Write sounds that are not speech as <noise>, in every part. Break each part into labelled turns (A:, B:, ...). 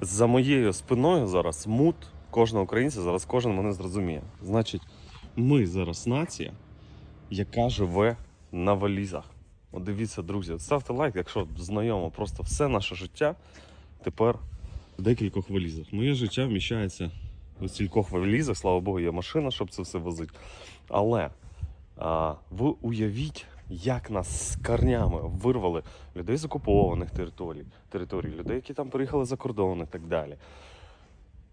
A: за моєю спиною зараз мут кожного українця, зараз кожен мене зрозуміє. Значить, ми зараз нація, яка живе на валізах. От дивіться, друзі, ставте лайк, якщо знайомо, просто все наше життя тепер в декількох валізах. Моє життя вміщається в стількох валізах, слава Богу, є машина, щоб це все возити. Але а, ви уявіть, як нас з корнями вирвали людей з окупованих територій, територій, людей, які там приїхали за кордон і так далі.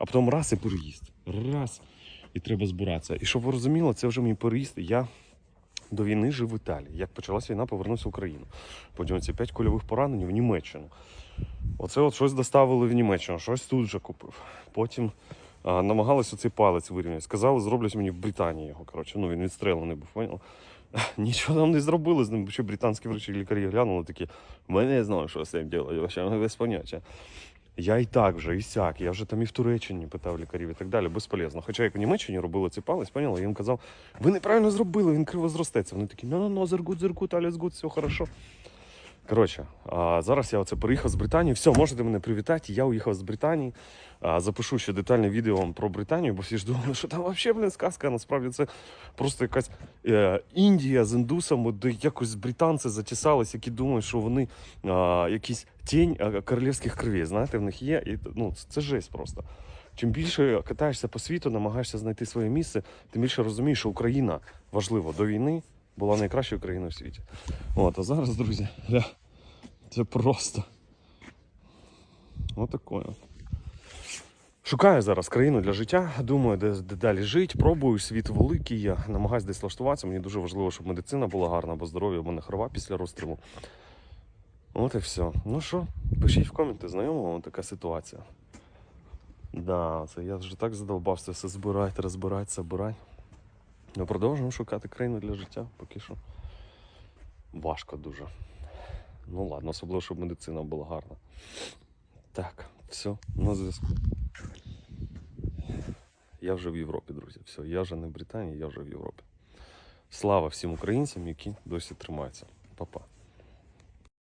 A: А потім раз і переїзд. Раз. І треба збиратися. І щоб ви розуміли, це вже мій переїзд. Я до війни жив в Італії. Як почалася війна, повернувся в Україну. Потім ці п'ять кульових поранень в Німеччину. Оце от щось доставили в Німеччину, щось тут вже купив. Потім а, намагалися цей палець вирівняти. Сказали, зроблять мені в Британії його. Коротше, ну він відстрелений був, поняв? <laughs> Нічого там не зробили з ним, бо британські врачі лікарі глянули такі. Ми не знаємо, що з цим робити, ну, без поняття. Я і так вже, і сяк, я вже там і в Туреччині питав лікарів і так далі, безполезно. Хоча як в Німеччині робили ці палець, поняли, я їм казав, ви неправильно зробили, він криво зростеться. Вони такі, ну ну ну зергут, зергут, аліс гуд, все хорошо. Коротше, зараз я оце приїхав з Британії. Все, можете мене привітати. Я уїхав з Британії. Запишу ще детальне відео вам про Британію, бо всі ж думали, що там взагалі, блін, сказка. Насправді це просто якась е, Індія з індусами, де якось британці затісались, які думають, що вони якісь тінь королівських кровей. Знаєте, в них є. І, ну, це, жесть просто. Чим більше катаєшся по світу, намагаєшся знайти своє місце, тим більше розумієш, що Україна важливо до війни була найкращою країною в світі. От, а зараз, друзі, я... це просто. Отакое. от. Шукаю зараз країну для життя. Думаю, де, де далі жити. Пробую світ великий. Я намагаюся десь влаштуватися. Мені дуже важливо, щоб медицина була гарна, бо здоров'я в мене хрова після розстрілу. От і все. Ну що, пишіть в коменти, знайома вам така ситуація. Да, це я вже так задовбався все збирати, розбирати, забирати. Ми продовжуємо шукати країну для життя, поки що. Важко дуже. Ну ладно, особливо, щоб медицина була гарна. Так, все, на зв'язку. Я вже в Європі, друзі. Все, я вже не в Британії, я вже в Європі. Слава всім українцям, які досі тримаються. Па-па.